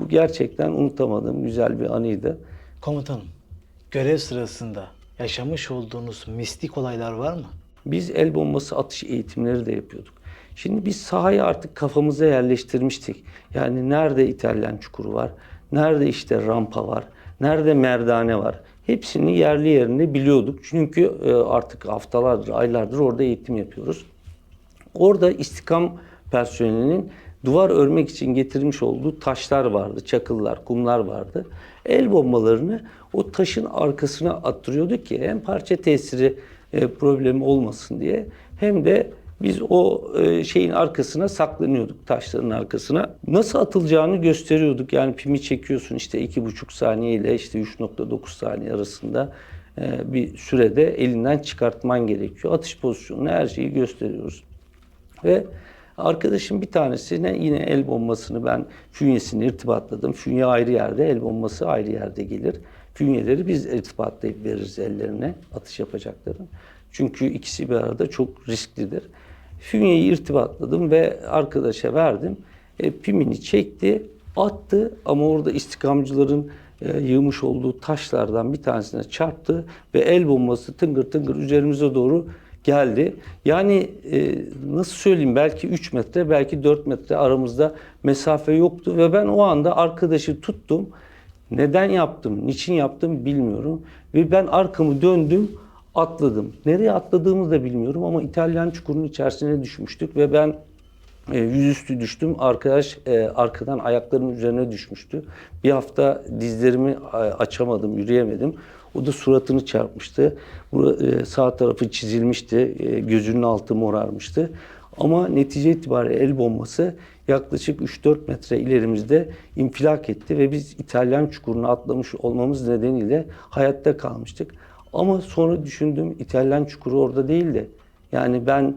Bu gerçekten unutamadığım güzel bir anıydı. Komutanım, görev sırasında yaşamış olduğunuz mistik olaylar var mı? Biz el bombası atış eğitimleri de yapıyorduk. Şimdi biz sahayı artık kafamıza yerleştirmiştik. Yani nerede İtalyan çukuru var, nerede işte rampa var, nerede merdane var. Hepsini yerli yerinde biliyorduk. Çünkü e, artık haftalardır, aylardır orada eğitim yapıyoruz. Orada istikam personelinin duvar örmek için getirmiş olduğu taşlar vardı, çakıllar, kumlar vardı. El bombalarını o taşın arkasına attırıyorduk ki hem parça tesiri e, problemi olmasın diye hem de biz o e, şeyin arkasına saklanıyorduk taşların arkasına. Nasıl atılacağını gösteriyorduk. Yani pimi çekiyorsun işte iki buçuk saniye ile işte 3.9 saniye arasında e, bir sürede elinden çıkartman gerekiyor. Atış pozisyonunu her şeyi gösteriyoruz. Ve arkadaşım bir tanesine yine el bombasını ben fünyesini irtibatladım. Fünye ayrı yerde, el bombası ayrı yerde gelir. Fünyeleri biz irtibatlayıp veririz ellerine atış yapacakların. Çünkü ikisi bir arada çok risklidir. Fünyeyi irtibatladım ve arkadaşa verdim. E, pimini çekti, attı ama orada istikamcıların e, yığmış olduğu taşlardan bir tanesine çarptı ve el bombası tıngır tıngır üzerimize doğru geldi. Yani e, nasıl söyleyeyim belki 3 metre belki 4 metre aramızda mesafe yoktu ve ben o anda arkadaşı tuttum. Neden yaptım, niçin yaptım bilmiyorum. Ve ben arkamı döndüm, atladım. Nereye atladığımı da bilmiyorum ama İtalyan çukurunun içerisine düşmüştük ve ben e, yüzüstü düştüm. Arkadaş e, arkadan ayaklarımın üzerine düşmüştü. Bir hafta dizlerimi e, açamadım, yürüyemedim. O da suratını çarpmıştı. E, sağ tarafı çizilmişti. E, gözünün altı morarmıştı. Ama netice itibariyle el bombası yaklaşık 3-4 metre ilerimizde infilak etti ve biz İtalyan çukuruna atlamış olmamız nedeniyle hayatta kalmıştık. Ama sonra düşündüm İtalyan çukuru orada değildi. Yani ben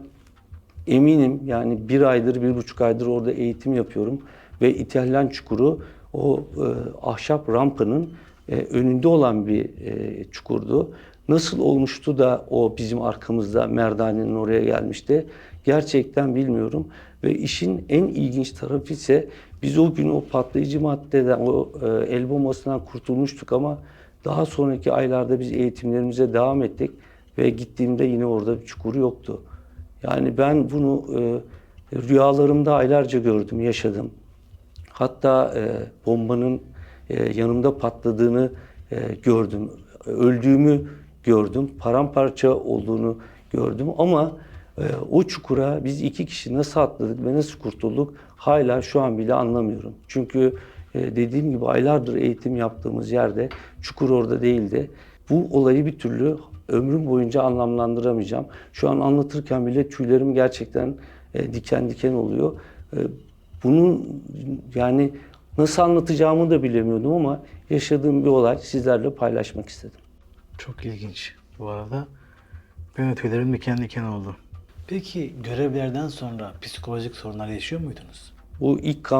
eminim yani bir aydır, bir buçuk aydır orada eğitim yapıyorum ve İtalyan çukuru o e, ahşap rampanın e, önünde olan bir e, çukurdu. Nasıl olmuştu da o bizim arkamızda merdanenin oraya gelmişti gerçekten bilmiyorum. Ve işin en ilginç tarafı ise biz o gün o patlayıcı maddeden, o e, el bombasından kurtulmuştuk ama daha sonraki aylarda biz eğitimlerimize devam ettik ve gittiğimde yine orada bir çukur yoktu. Yani ben bunu e, rüyalarımda aylarca gördüm, yaşadım. Hatta e, bombanın e, yanımda patladığını e, gördüm. Öldüğümü gördüm. Paramparça olduğunu gördüm ama e, o çukura biz iki kişi nasıl atladık ve nasıl kurtulduk hala şu an bile anlamıyorum. Çünkü e, dediğim gibi aylardır eğitim yaptığımız yerde çukur orada değildi. Bu olayı bir türlü ömrüm boyunca anlamlandıramayacağım. Şu an anlatırken bile tüylerim gerçekten e, diken diken oluyor. E, bunun yani nasıl anlatacağımı da bilemiyordum ama yaşadığım bir olay sizlerle paylaşmak istedim. Çok ilginç. Bu arada de tüylerim diken diken oldu. Peki görevlerden sonra psikolojik sorunlar yaşıyor muydunuz? Bu ilk kamp